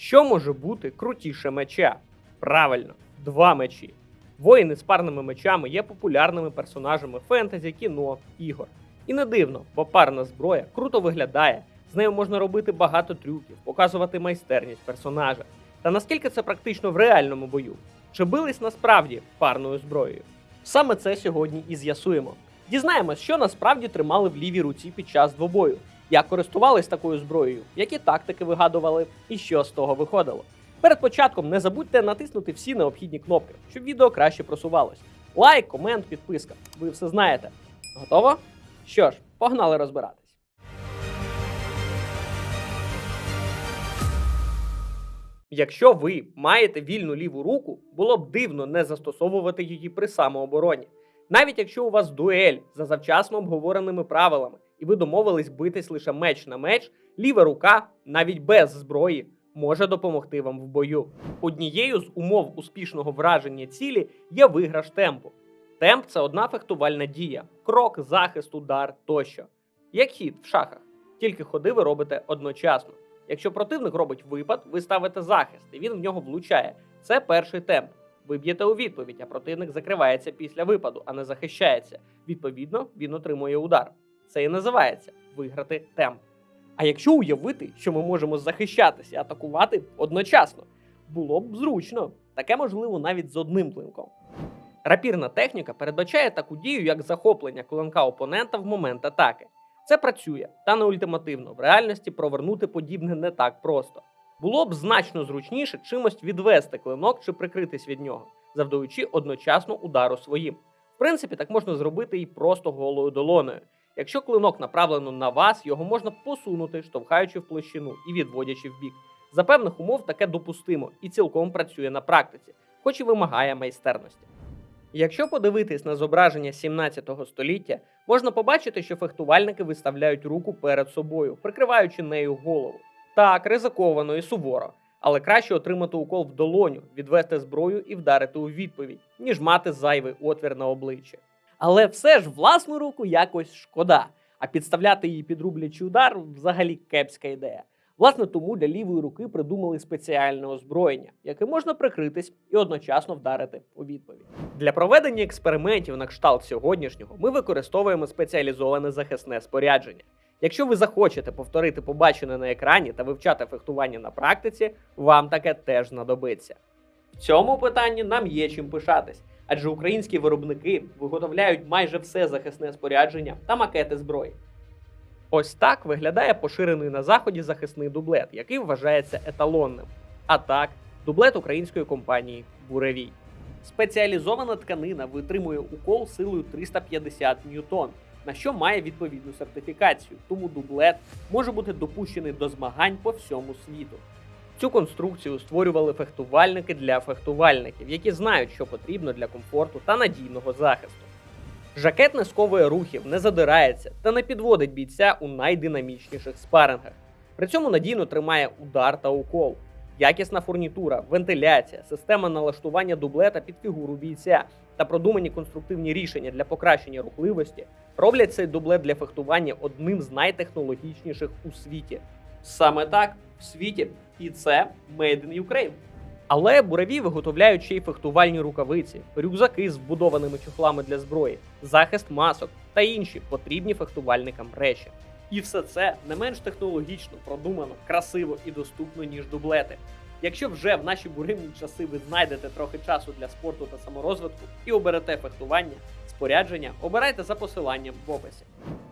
Що може бути крутіше меча? Правильно, два мечі. Воїни з парними мечами є популярними персонажами фентезі, кіно, ігор. І не дивно, бо парна зброя круто виглядає, з нею можна робити багато трюків, показувати майстерність персонажа. Та наскільки це практично в реальному бою? Чи бились насправді парною зброєю? Саме це сьогодні і з'ясуємо. Дізнаємось, що насправді тримали в лівій руці під час двобою, як користувались такою зброєю, які тактики вигадували і що з того виходило. Перед початком не забудьте натиснути всі необхідні кнопки, щоб відео краще просувалось. Лайк, комент, підписка. Ви все знаєте. Готово? Що ж, погнали розбиратись. Якщо ви маєте вільну ліву руку, було б дивно не застосовувати її при самообороні. Навіть якщо у вас дуель за завчасно обговореними правилами, і ви домовились битись лише меч на меч, ліва рука, навіть без зброї, може допомогти вам в бою. Однією з умов успішного враження цілі є виграш темпу. Темп це одна фехтувальна дія: крок, захист, удар тощо. Як хід в шахах. Тільки ходи ви робите одночасно. Якщо противник робить випад, ви ставите захист, і він в нього влучає. Це перший темп. Ви б'єте у відповідь, а противник закривається після випаду, а не захищається. Відповідно, він отримує удар. Це і називається виграти темп. А якщо уявити, що ми можемо захищатися і атакувати одночасно, було б зручно. Таке можливо навіть з одним клинком. Рапірна техніка передбачає таку дію, як захоплення клинка опонента в момент атаки. Це працює, та не ультимативно. В реальності провернути подібне не так просто. Було б значно зручніше чимось відвести клинок чи прикритись від нього, завдаючи одночасно удару своїм. В принципі, так можна зробити і просто голою долоною. Якщо клинок направлено на вас, його можна посунути, штовхаючи в площину і відводячи в бік. За певних умов таке допустимо і цілком працює на практиці, хоч і вимагає майстерності. Якщо подивитись на зображення 17 століття, можна побачити, що фехтувальники виставляють руку перед собою, прикриваючи нею голову. Так, ризиковано і суворо, але краще отримати укол в долоню, відвести зброю і вдарити у відповідь, ніж мати зайвий отвір на обличчі. Але все ж власну руку якось шкода, а підставляти її під рублячий удар взагалі кепська ідея. Власне, тому для лівої руки придумали спеціальне озброєння, яке можна прикритись і одночасно вдарити у відповідь. Для проведення експериментів на кшталт сьогоднішнього ми використовуємо спеціалізоване захисне спорядження. Якщо ви захочете повторити побачене на екрані та вивчати фехтування на практиці, вам таке теж знадобиться. В цьому питанні нам є чим пишатись, адже українські виробники виготовляють майже все захисне спорядження та макети зброї. Ось так виглядає поширений на заході захисний дублет, який вважається еталонним. А так, дублет української компанії Буревій. Спеціалізована тканина витримує укол силою 350 ньютон, на що має відповідну сертифікацію, тому дублет може бути допущений до змагань по всьому світу. Цю конструкцію створювали фехтувальники для фехтувальників, які знають, що потрібно для комфорту та надійного захисту. Жакет не сковує рухів, не задирається та не підводить бійця у найдинамічніших спарингах. При цьому надійно тримає удар та укол, якісна фурнітура, вентиляція, система налаштування дублета під фігуру бійця та продумані конструктивні рішення для покращення рухливості роблять цей дублет для фехтування одним з найтехнологічніших у світі. Саме так в світі, і це Made in Ukraine. Але бураві виготовляють ще й фехтувальні рукавиці, рюкзаки з вбудованими чохлами для зброї, захист масок та інші потрібні фехтувальникам речі. І все це не менш технологічно, продумано, красиво і доступно, ніж дублети. Якщо вже в наші буремні часи ви знайдете трохи часу для спорту та саморозвитку і оберете фехтування, спорядження, обирайте за посиланням в описі.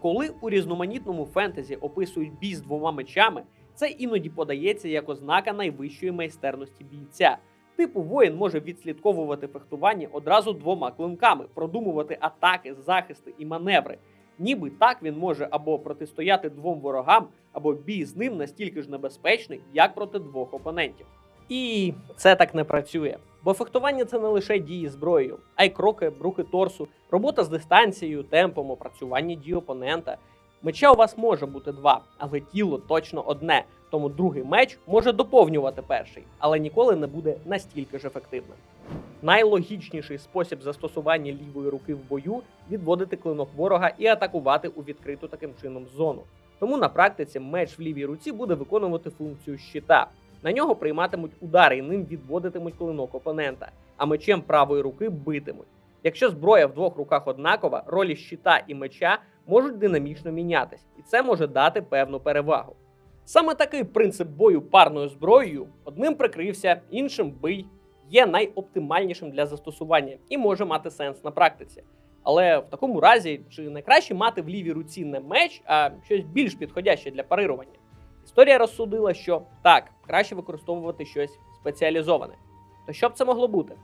Коли у різноманітному фентезі описують бій з двома мечами, це іноді подається як ознака найвищої майстерності бійця. Типу воїн може відслідковувати фехтування одразу двома клинками, продумувати атаки, захисти і маневри. Ніби так він може або протистояти двом ворогам, або бій з ним настільки ж небезпечний, як проти двох опонентів. І це так не працює. Бо фехтування це не лише дії зброєю, а й кроки, рухи торсу, робота з дистанцією, темпом, опрацювання дій опонента. Меча у вас може бути два, але тіло точно одне. Тому другий меч може доповнювати перший, але ніколи не буде настільки ж ефективним. Найлогічніший спосіб застосування лівої руки в бою відводити клинок ворога і атакувати у відкриту таким чином зону. Тому на практиці меч в лівій руці буде виконувати функцію щита. На нього прийматимуть удари і ним відводитимуть клинок опонента, а мечем правої руки битимуть. Якщо зброя в двох руках однакова, ролі щита і меча можуть динамічно мінятись, і це може дати певну перевагу. Саме такий принцип бою парною зброєю одним прикрився, іншим бий, є найоптимальнішим для застосування і може мати сенс на практиці. Але в такому разі, чи не краще мати в лівій руці не меч, а щось більш підходяще для парирування? Історія розсудила, що так, краще використовувати щось спеціалізоване. То що б це могло бути?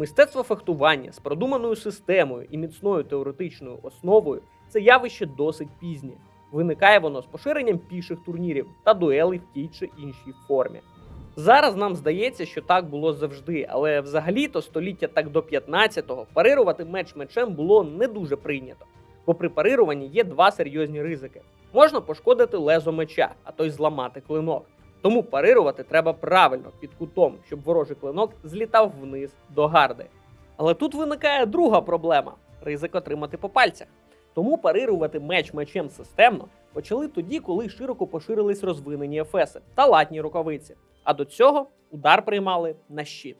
Мистецтво фехтування з продуманою системою і міцною теоретичною основою це явище досить пізнє. Виникає воно з поширенням піших турнірів та дуелей в тій чи іншій формі. Зараз нам здається, що так було завжди, але взагалі-то століття так до 15-го парирувати меч мечем було не дуже прийнято. Бо при парируванні є два серйозні ризики: можна пошкодити лезо меча, а то й зламати клинок. Тому парирувати треба правильно під кутом, щоб ворожий клинок злітав вниз до гарди. Але тут виникає друга проблема ризик отримати по пальцях. Тому парирувати меч мечем системно почали тоді, коли широко поширились розвинені ефеси та латні рукавиці. А до цього удар приймали на щит.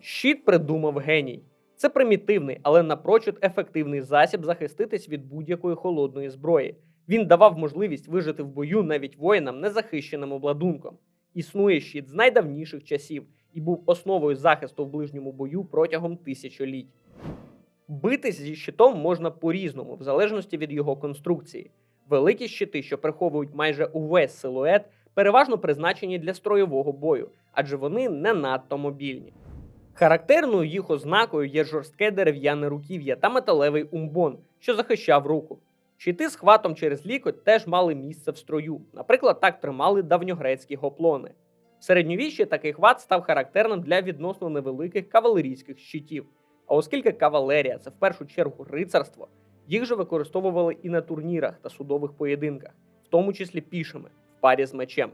Щит придумав геній. Це примітивний, але напрочуд ефективний засіб захиститись від будь-якої холодної зброї. Він давав можливість вижити в бою навіть воїнам незахищеним обладунком. Існує щит з найдавніших часів і був основою захисту в ближньому бою протягом тисячоліть. Битись зі щитом можна по-різному, в залежності від його конструкції. Великі щити, що приховують майже увесь силует, переважно призначені для строєвого бою, адже вони не надто мобільні. Характерною їх ознакою є жорстке дерев'яне руків'я та металевий умбон, що захищав руку. Щити з хватом через лікоть теж мали місце в строю. Наприклад, так тримали давньогрецькі гоплони. В середньовіччі такий хват став характерним для відносно невеликих кавалерійських щитів. А оскільки кавалерія це в першу чергу рицарство, їх же використовували і на турнірах та судових поєдинках, в тому числі пішими, в парі з мечем.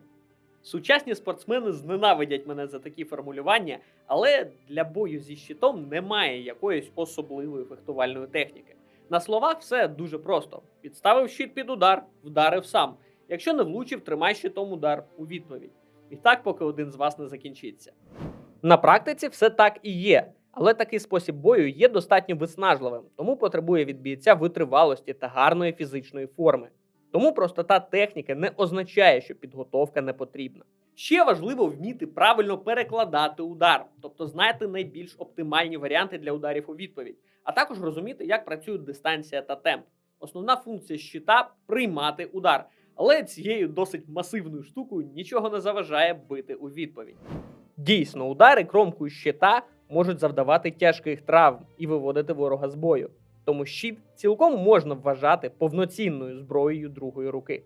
Сучасні спортсмени зненавидять мене за такі формулювання, але для бою зі щитом немає якоїсь особливої фехтувальної техніки. На словах все дуже просто: підставив щит під удар, вдарив сам. Якщо не влучив, тримай щитом удар у відповідь. І так, поки один з вас не закінчиться. На практиці все так і є, але такий спосіб бою є достатньо виснажливим, тому потребує від бійця витривалості та гарної фізичної форми. Тому простота техніки не означає, що підготовка не потрібна. Ще важливо вміти правильно перекладати удар, тобто знати найбільш оптимальні варіанти для ударів у відповідь, а також розуміти, як працюють дистанція та темп. Основна функція щита приймати удар, але цією досить масивною штукою нічого не заважає бити у відповідь. Дійсно, удари кромкою щита можуть завдавати тяжких травм і виводити ворога з бою. Тому щит цілком можна вважати повноцінною зброєю другої руки.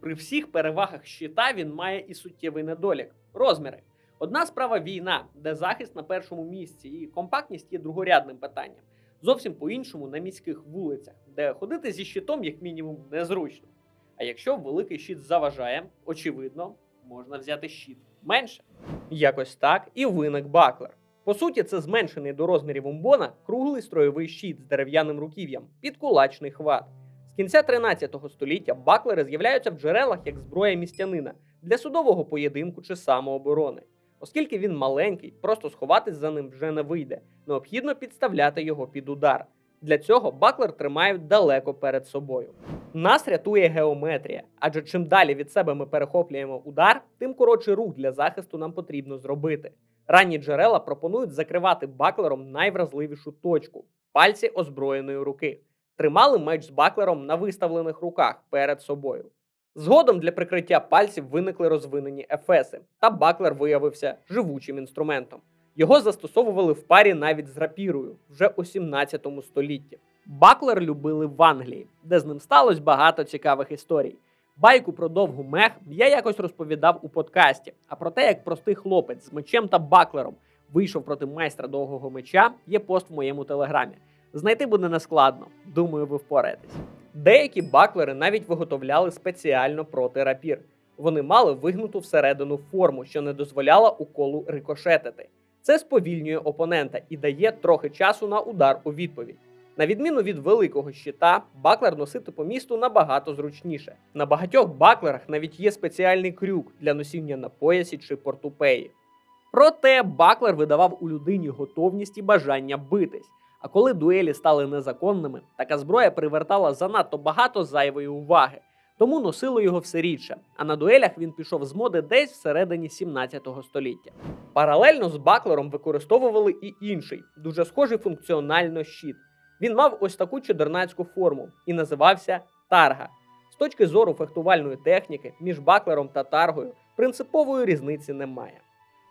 При всіх перевагах щита він має і суттєвий недолік розміри. Одна справа війна, де захист на першому місці і компактність є другорядним питанням. Зовсім по-іншому на міських вулицях, де ходити зі щитом, як мінімум, незручно. А якщо великий щит заважає, очевидно, можна взяти щит менше. Якось так і виник баклер. По суті, це зменшений до розмірів умбона круглий строєвий щит з дерев'яним руків'ям, підкулачний хват. З кінця 13 століття баклери з'являються в джерелах як зброя містянина для судового поєдинку чи самооборони. Оскільки він маленький, просто сховатись за ним вже не вийде. Необхідно підставляти його під удар. Для цього баклер тримають далеко перед собою. Нас рятує геометрія, адже чим далі від себе ми перехоплюємо удар, тим коротший рух для захисту нам потрібно зробити. Ранні джерела пропонують закривати баклером найвразливішу точку пальці озброєної руки. Тримали меч з баклером на виставлених руках перед собою. Згодом для прикриття пальців виникли розвинені ефеси, та баклер виявився живучим інструментом. Його застосовували в парі навіть з рапірою вже у 17 столітті. Баклер любили в Англії, де з ним сталося багато цікавих історій. Байку про довгу мех я якось розповідав у подкасті. А про те, як простий хлопець з мечем та баклером вийшов проти майстра довгого меча, є пост в моєму телеграмі. Знайти буде нескладно. Думаю, ви впораєтесь. Деякі баклери навіть виготовляли спеціально проти рапір. Вони мали вигнуту всередину форму, що не дозволяла уколу рикошетити. Це сповільнює опонента і дає трохи часу на удар у відповідь. На відміну від великого щита, баклер носити по місту набагато зручніше. На багатьох баклерах навіть є спеціальний крюк для носіння на поясі чи портупеї. Проте баклер видавав у людині готовність і бажання битись. А коли дуелі стали незаконними, така зброя привертала занадто багато зайвої уваги, тому носили його все рідше. А на дуелях він пішов з моди десь всередині 17 століття. Паралельно з баклером використовували і інший, дуже схожий функціонально щит. Він мав ось таку чудернацьку форму і називався тарга. З точки зору фехтувальної техніки між баклером та таргою принципової різниці немає.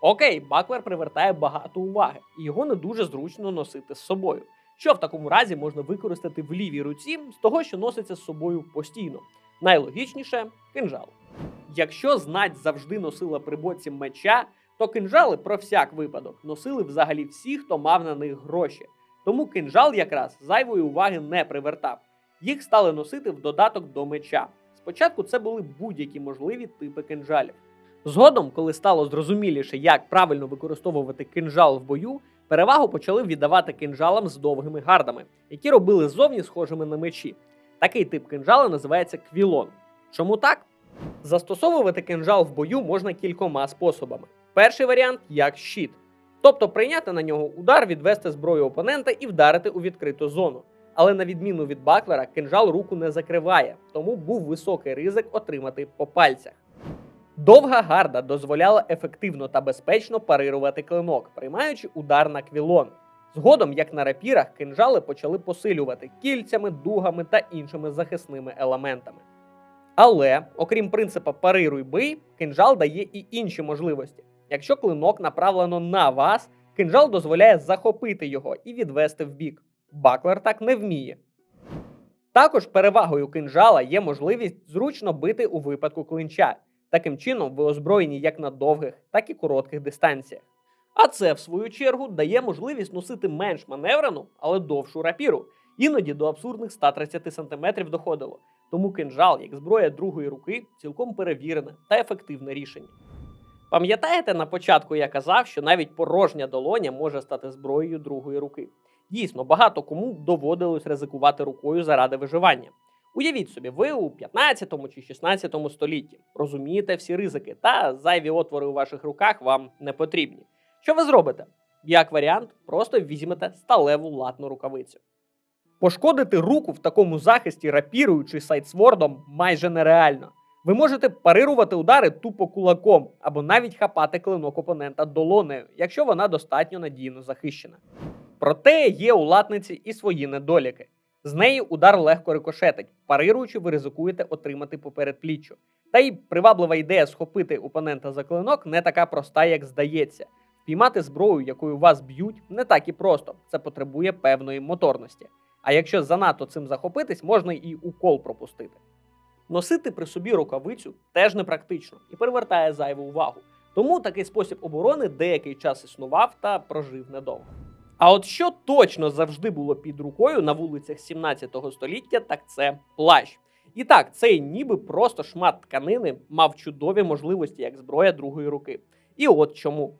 Окей, баклер привертає багато уваги, і його не дуже зручно носити з собою. Що в такому разі можна використати в лівій руці з того, що носиться з собою постійно. Найлогічніше кинжал. Якщо знать завжди носила при боці меча, то кинжали про всяк випадок носили взагалі всі, хто мав на них гроші. Тому кинжал якраз зайвої уваги не привертав. Їх стали носити в додаток до меча. Спочатку це були будь-які можливі типи кинжалів. Згодом, коли стало зрозуміліше, як правильно використовувати кинжал в бою, перевагу почали віддавати кинжалам з довгими гардами, які робили зовні схожими на мечі. Такий тип кинжала називається квілон. Чому так? Застосовувати кинжал в бою можна кількома способами. Перший варіант як щит, тобто прийняти на нього удар, відвести зброю опонента і вдарити у відкриту зону. Але на відміну від баклера, кинжал руку не закриває, тому був високий ризик отримати по пальцях. Довга гарда дозволяла ефективно та безпечно парирувати клинок, приймаючи удар на квілон. Згодом, як на рапірах, кинжали почали посилювати кільцями, дугами та іншими захисними елементами. Але, окрім принципа парируй бий, кинжал дає і інші можливості. Якщо клинок направлено на вас, кинжал дозволяє захопити його і відвести вбік. Баклер так не вміє. Також перевагою кинжала є можливість зручно бити у випадку клинча. Таким чином, ви озброєні як на довгих, так і коротких дистанціях. А це, в свою чергу, дає можливість носити менш маневрену, але довшу рапіру. Іноді до абсурдних 130 см доходило. Тому кинжал, як зброя другої руки, цілком перевірене та ефективне рішення. Пам'ятаєте, на початку я казав, що навіть порожня долоня може стати зброєю другої руки. Дійсно, багато кому доводилось ризикувати рукою заради виживання. Уявіть собі, ви у 15 чи 16 столітті розумієте всі ризики, та зайві отвори у ваших руках вам не потрібні. Що ви зробите? Як варіант, просто візьмете сталеву латну рукавицю. Пошкодити руку в такому захисті рапірою чи сайдсвордом майже нереально. Ви можете парирувати удари тупо кулаком або навіть хапати клинок опонента долонею, якщо вона достатньо надійно захищена. Проте є у латниці і свої недоліки. З неї удар легко рикошетить, парируючи, ви ризикуєте отримати попередпліччю. Та й приваблива ідея схопити опонента за клинок не така проста, як здається. Впіймати зброю, якою вас б'ють, не так і просто. Це потребує певної моторності. А якщо занадто цим захопитись, можна і укол пропустити. Носити при собі рукавицю теж непрактично і привертає зайву увагу. Тому такий спосіб оборони деякий час існував та прожив недовго. А от що точно завжди було під рукою на вулицях 17 століття, так це плащ. І так, цей ніби просто шмат тканини мав чудові можливості як зброя другої руки. І от чому.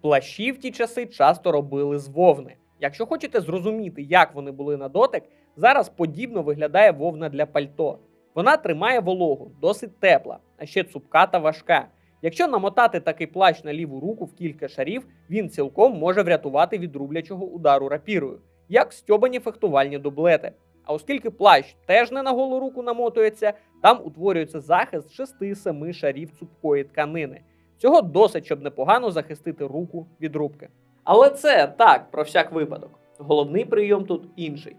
Плащі в ті часи часто робили з вовни. Якщо хочете зрозуміти, як вони були на дотик, зараз подібно виглядає вовна для пальто. Вона тримає вологу, досить тепла, а ще цупка та важка. Якщо намотати такий плащ на ліву руку в кілька шарів, він цілком може врятувати від рублячого удару рапірою, як стьобані фехтувальні дублети. А оскільки плащ теж не на голу руку намотується, там утворюється захист 6-7 шарів цупкої тканини. Цього досить, щоб непогано захистити руку від рубки. Але це так, про всяк випадок. Головний прийом тут інший.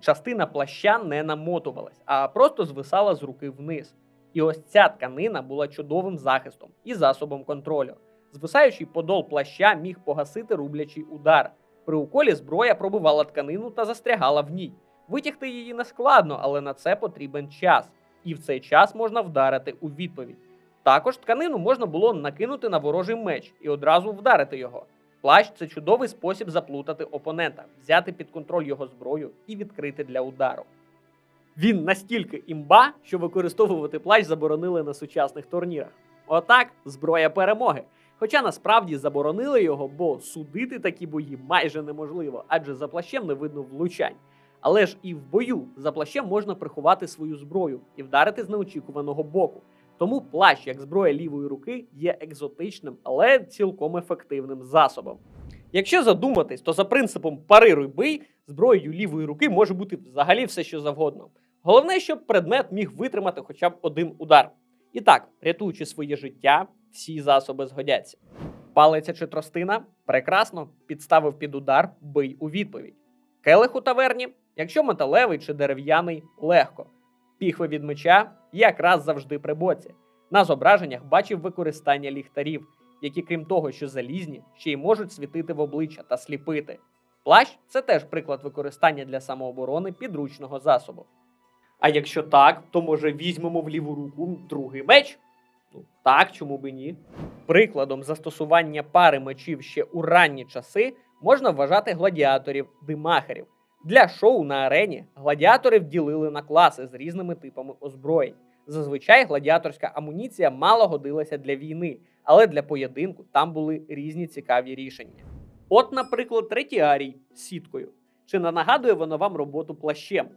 Частина плаща не намотувалась, а просто звисала з руки вниз. І ось ця тканина була чудовим захистом і засобом контролю. Звисаючий подол плаща міг погасити рублячий удар. При уколі зброя пробивала тканину та застрягала в ній. Витягти її не складно, але на це потрібен час. І в цей час можна вдарити у відповідь. Також тканину можна було накинути на ворожий меч і одразу вдарити його. Плащ це чудовий спосіб заплутати опонента, взяти під контроль його зброю і відкрити для удару. Він настільки імба, що використовувати плащ заборонили на сучасних турнірах. Отак, зброя перемоги. Хоча насправді заборонили його, бо судити такі бої майже неможливо, адже за плащем не видно влучань. Але ж і в бою за плащем можна приховати свою зброю і вдарити з неочікуваного боку. Тому плащ, як зброя лівої руки, є екзотичним, але цілком ефективним засобом. Якщо задуматись, то за принципом парируй бий, зброєю лівої руки може бути взагалі все, що завгодно. Головне, щоб предмет міг витримати хоча б один удар. І так, рятуючи своє життя, всі засоби згодяться. Палиця чи тростина прекрасно підставив під удар, бий у відповідь. Келих у таверні, якщо металевий чи дерев'яний, легко. Піхви від меча якраз завжди при боці. На зображеннях бачив використання ліхтарів, які, крім того, що залізні, ще й можуть світити в обличчя та сліпити. Плащ це теж приклад використання для самооборони підручного засобу. А якщо так, то може візьмемо в ліву руку другий меч? Ну так, чому би ні? Прикладом застосування пари мечів ще у ранні часи можна вважати гладіаторів димахерів. Для шоу на арені гладіаторів ділили на класи з різними типами озброєнь. Зазвичай гладіаторська амуніція мало годилася для війни, але для поєдинку там були різні цікаві рішення. От, наприклад, третіарій з сіткою. Чи не нагадує воно вам роботу плащем?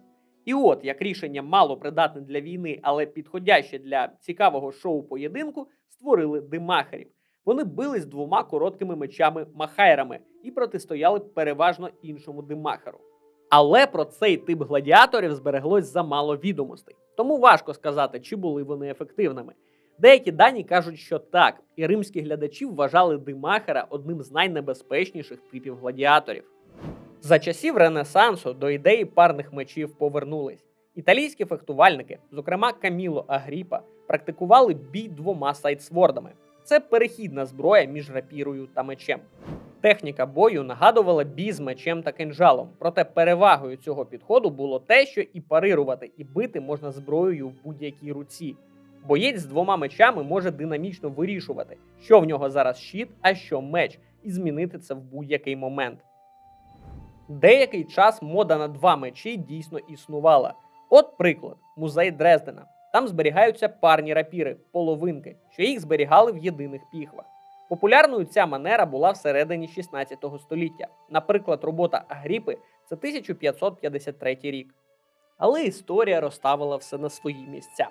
І от як рішення мало придатне для війни, але підходяще для цікавого шоу поєдинку, створили димахерів. Вони бились двома короткими мечами махайрами і протистояли переважно іншому димахеру. Але про цей тип гладіаторів збереглось замало відомостей, тому важко сказати, чи були вони ефективними. Деякі дані кажуть, що так, і римські глядачі вважали димахера одним з найнебезпечніших типів гладіаторів. За часів Ренесансу до ідеї парних мечів повернулись. Італійські фехтувальники, зокрема Каміло Агріпа, практикували бій двома сайдсвордами. Це перехідна зброя між рапірою та мечем. Техніка бою нагадувала бій з мечем та кинжалом, проте перевагою цього підходу було те, що і парирувати, і бити можна зброєю в будь-якій руці. Боєць з двома мечами може динамічно вирішувати, що в нього зараз щит, а що меч, і змінити це в будь-який момент. Деякий час мода на два мечі дійсно існувала. От приклад, музей Дрездена. Там зберігаються парні рапіри, половинки, що їх зберігали в єдиних піхвах. Популярною ця манера була всередині 16 століття. Наприклад, робота Агріпи це 1553 рік. Але історія розставила все на свої місця.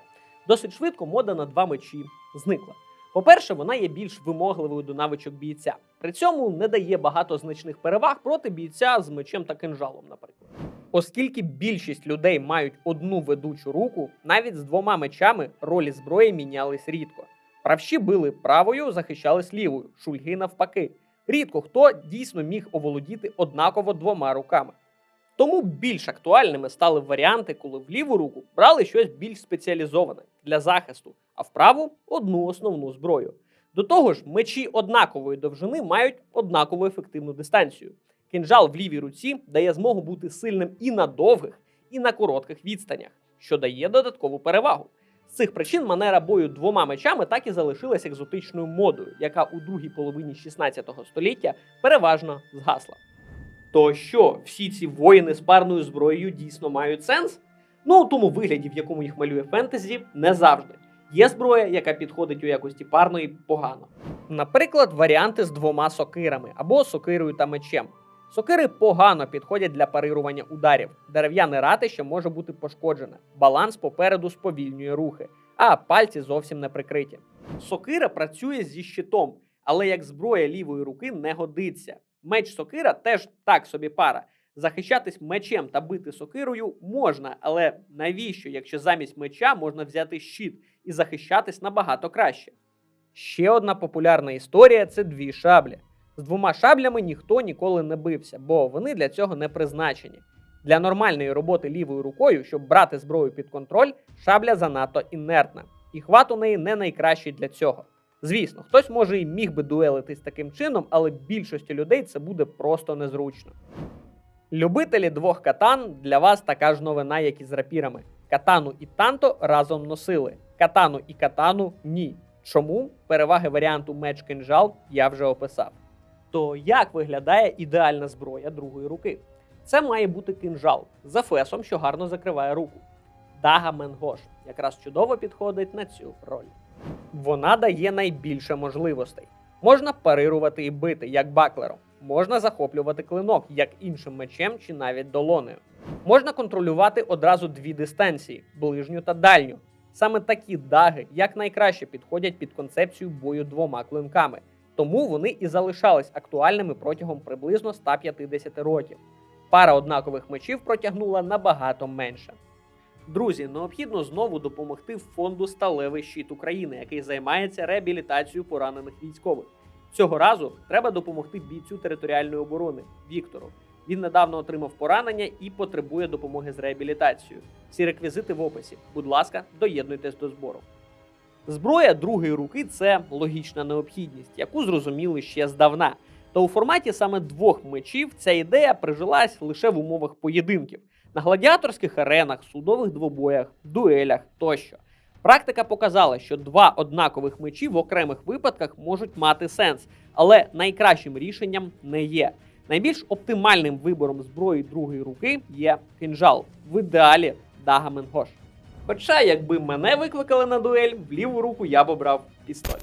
Досить швидко мода на два мечі зникла. По-перше, вона є більш вимогливою до навичок бійця. При цьому не дає багато значних переваг проти бійця з мечем та кинжалом, наприклад. Оскільки більшість людей мають одну ведучу руку, навіть з двома мечами ролі зброї мінялись рідко. Правші били правою, захищались лівою, шульги навпаки. Рідко хто дійсно міг оволодіти однаково двома руками. Тому більш актуальними стали варіанти, коли в ліву руку брали щось більш спеціалізоване для захисту, а в праву одну основну зброю. До того ж, мечі однакової довжини мають однакову ефективну дистанцію. Кинжал в лівій руці дає змогу бути сильним і на довгих, і на коротких відстанях, що дає додаткову перевагу. З цих причин манера бою двома мечами так і залишилась екзотичною модою, яка у другій половині 16 століття переважно згасла. То що, всі ці воїни з парною зброєю дійсно мають сенс? Ну, у тому вигляді, в якому їх малює фентезі, не завжди. Є зброя, яка підходить у якості парної погано. Наприклад, варіанти з двома сокирами або сокирою та мечем. Сокири погано підходять для парирування ударів. Дерев'яне ратище може бути пошкоджене. Баланс попереду сповільнює рухи, а пальці зовсім не прикриті. Сокира працює зі щитом, але як зброя лівої руки не годиться. Меч сокира теж так собі пара. Захищатись мечем та бити сокирою можна, але навіщо, якщо замість меча можна взяти щит і захищатись набагато краще? Ще одна популярна історія це дві шаблі. З двома шаблями ніхто ніколи не бився, бо вони для цього не призначені. Для нормальної роботи лівою рукою, щоб брати зброю під контроль, шабля занадто інертна, і хват у неї не найкращий для цього. Звісно, хтось може і міг би дуелитись таким чином, але більшості людей це буде просто незручно. Любителі двох катан для вас така ж новина, як і з рапірами. Катану і танто разом носили. Катану і катану ні. Чому переваги варіанту меч кинжал я вже описав. То як виглядає ідеальна зброя другої руки? Це має бути кинжал з ефесом, що гарно закриває руку. Дага Менгош якраз чудово підходить на цю роль. Вона дає найбільше можливостей. Можна парирувати і бити, як баклером. Можна захоплювати клинок як іншим мечем чи навіть долонею. Можна контролювати одразу дві дистанції ближню та дальню. Саме такі даги якнайкраще підходять під концепцію бою двома клинками, тому вони і залишались актуальними протягом приблизно 150 років. Пара однакових мечів протягнула набагато менше. Друзі, необхідно знову допомогти фонду Сталевий щит України, який займається реабілітацією поранених військових. Цього разу треба допомогти бійцю територіальної оборони Віктору. Він недавно отримав поранення і потребує допомоги з реабілітацією. Всі реквізити в описі. Будь ласка, доєднуйтесь до збору. Зброя другої руки це логічна необхідність, яку зрозуміли ще здавна. Та у форматі саме двох мечів ця ідея прижилась лише в умовах поєдинків на гладіаторських аренах, судових двобоях, дуелях тощо. Практика показала, що два однакових мечі в окремих випадках можуть мати сенс, але найкращим рішенням не є. Найбільш оптимальним вибором зброї другої руки є кинжал, в ідеалі Дага Менгош. Хоча, якби мене викликали на дуель, в ліву руку я б обрав пістоль.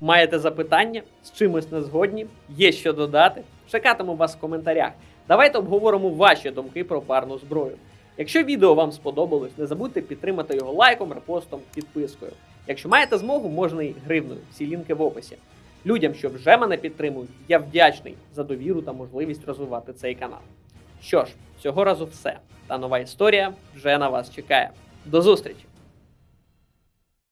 Маєте запитання, з чимось не згодні? Є що додати? Чекатиму вас в коментарях. Давайте обговоримо ваші думки про парну зброю. Якщо відео вам сподобалось, не забудьте підтримати його лайком, репостом, підпискою. Якщо маєте змогу, можна і гривною. Всі лінки в описі. Людям, що вже мене підтримують, я вдячний за довіру та можливість розвивати цей канал. Що ж, цього разу все. Та нова історія вже на вас чекає. До зустрічі!